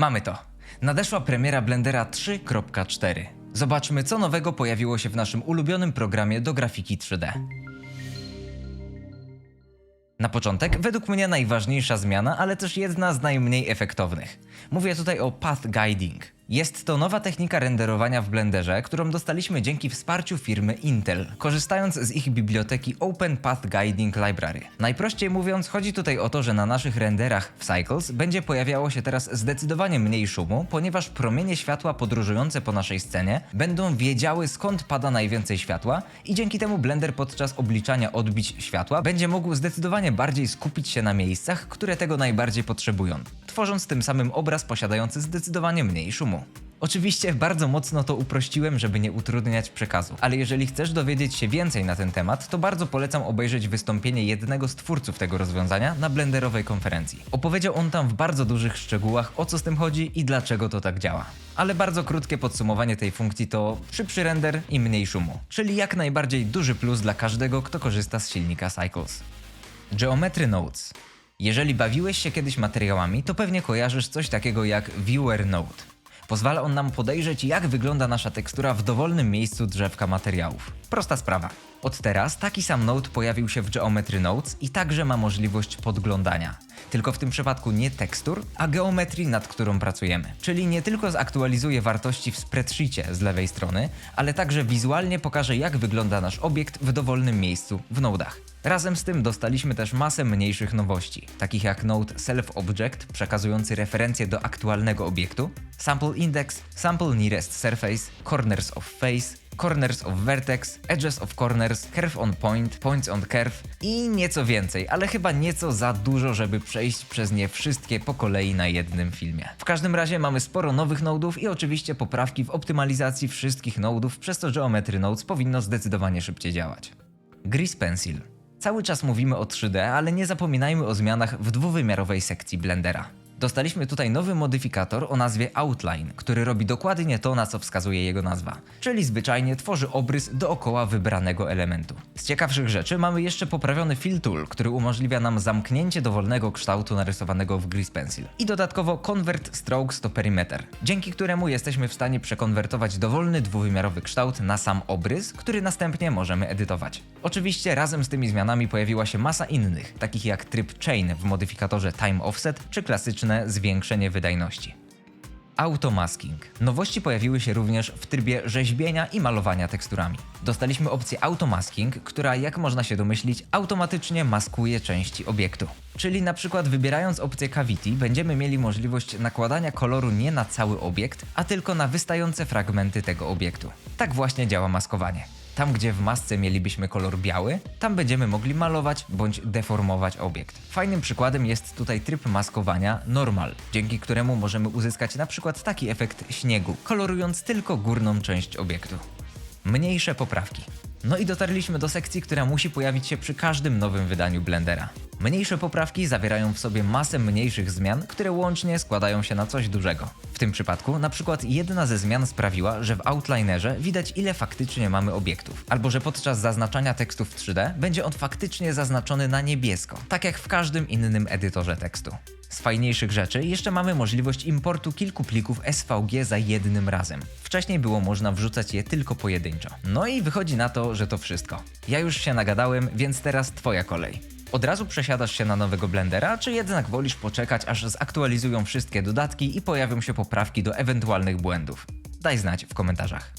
Mamy to. Nadeszła premiera Blendera 3.4. Zobaczmy, co nowego pojawiło się w naszym ulubionym programie do grafiki 3D. Na początek, według mnie najważniejsza zmiana, ale też jedna z najmniej efektownych. Mówię tutaj o Path Guiding. Jest to nowa technika renderowania w Blenderze, którą dostaliśmy dzięki wsparciu firmy Intel, korzystając z ich biblioteki Open Path Guiding Library. Najprościej mówiąc, chodzi tutaj o to, że na naszych renderach w Cycles będzie pojawiało się teraz zdecydowanie mniej szumu, ponieważ promienie światła podróżujące po naszej scenie będą wiedziały skąd pada najwięcej światła i dzięki temu Blender podczas obliczania odbić światła będzie mógł zdecydowanie bardziej skupić się na miejscach, które tego najbardziej potrzebują, tworząc tym samym obraz posiadający zdecydowanie mniej szumu. Oczywiście bardzo mocno to uprościłem, żeby nie utrudniać przekazu, ale jeżeli chcesz dowiedzieć się więcej na ten temat, to bardzo polecam obejrzeć wystąpienie jednego z twórców tego rozwiązania na blenderowej konferencji. Opowiedział on tam w bardzo dużych szczegółach o co z tym chodzi i dlaczego to tak działa. Ale bardzo krótkie podsumowanie tej funkcji to szybszy render i mniej szumu, czyli jak najbardziej duży plus dla każdego, kto korzysta z silnika Cycles. Geometry Nodes. Jeżeli bawiłeś się kiedyś materiałami, to pewnie kojarzysz coś takiego jak Viewer Node. Pozwala on nam podejrzeć, jak wygląda nasza tekstura w dowolnym miejscu drzewka materiałów. Prosta sprawa. Od teraz taki sam node pojawił się w Geometry Nodes i także ma możliwość podglądania. Tylko w tym przypadku nie tekstur, a geometrii, nad którą pracujemy. Czyli nie tylko zaktualizuje wartości w spreadsheetie z lewej strony, ale także wizualnie pokaże, jak wygląda nasz obiekt w dowolnym miejscu w nodach. Razem z tym dostaliśmy też masę mniejszych nowości, takich jak Node Self Object przekazujący referencje do aktualnego obiektu, Sample Index, Sample Nearest Surface, Corners of Face, Corners of Vertex, Edges of Corners, Curve on Point, Points on Curve i nieco więcej, ale chyba nieco za dużo, żeby przejść przez nie wszystkie po kolei na jednym filmie. W każdym razie mamy sporo nowych nodów i oczywiście poprawki w optymalizacji wszystkich nodów, przez to Geometry Nodes powinno zdecydowanie szybciej działać. Grease Pencil. Cały czas mówimy o 3D, ale nie zapominajmy o zmianach w dwuwymiarowej sekcji Blendera. Dostaliśmy tutaj nowy modyfikator o nazwie Outline, który robi dokładnie to, na co wskazuje jego nazwa, czyli zwyczajnie tworzy obrys dookoła wybranego elementu. Z ciekawszych rzeczy mamy jeszcze poprawiony Fill Tool, który umożliwia nam zamknięcie dowolnego kształtu narysowanego w Grease Pencil. I dodatkowo Convert Strokes to Perimeter, dzięki któremu jesteśmy w stanie przekonwertować dowolny dwuwymiarowy kształt na sam obrys, który następnie możemy edytować. Oczywiście razem z tymi zmianami pojawiła się masa innych, takich jak tryb Chain w modyfikatorze Time Offset czy klasyczne zwiększenie wydajności. Automasking. Nowości pojawiły się również w trybie rzeźbienia i malowania teksturami. Dostaliśmy opcję Automasking, która jak można się domyślić automatycznie maskuje części obiektu. Czyli na przykład wybierając opcję Cavity będziemy mieli możliwość nakładania koloru nie na cały obiekt, a tylko na wystające fragmenty tego obiektu. Tak właśnie działa maskowanie. Tam, gdzie w masce mielibyśmy kolor biały, tam będziemy mogli malować bądź deformować obiekt. Fajnym przykładem jest tutaj tryb maskowania Normal, dzięki któremu możemy uzyskać na przykład taki efekt śniegu, kolorując tylko górną część obiektu. Mniejsze poprawki. No i dotarliśmy do sekcji, która musi pojawić się przy każdym nowym wydaniu Blendera. Mniejsze poprawki zawierają w sobie masę mniejszych zmian, które łącznie składają się na coś dużego. W tym przypadku na przykład jedna ze zmian sprawiła, że w Outlinerze widać ile faktycznie mamy obiektów, albo że podczas zaznaczania tekstu w 3D będzie on faktycznie zaznaczony na niebiesko, tak jak w każdym innym edytorze tekstu. Z fajniejszych rzeczy jeszcze mamy możliwość importu kilku plików SVG za jednym razem. Wcześniej było można wrzucać je tylko pojedynczo. No i wychodzi na to, że to wszystko. Ja już się nagadałem, więc teraz twoja kolej. Od razu przesiadasz się na nowego Blendera, czy jednak wolisz poczekać, aż zaktualizują wszystkie dodatki i pojawią się poprawki do ewentualnych błędów? Daj znać w komentarzach.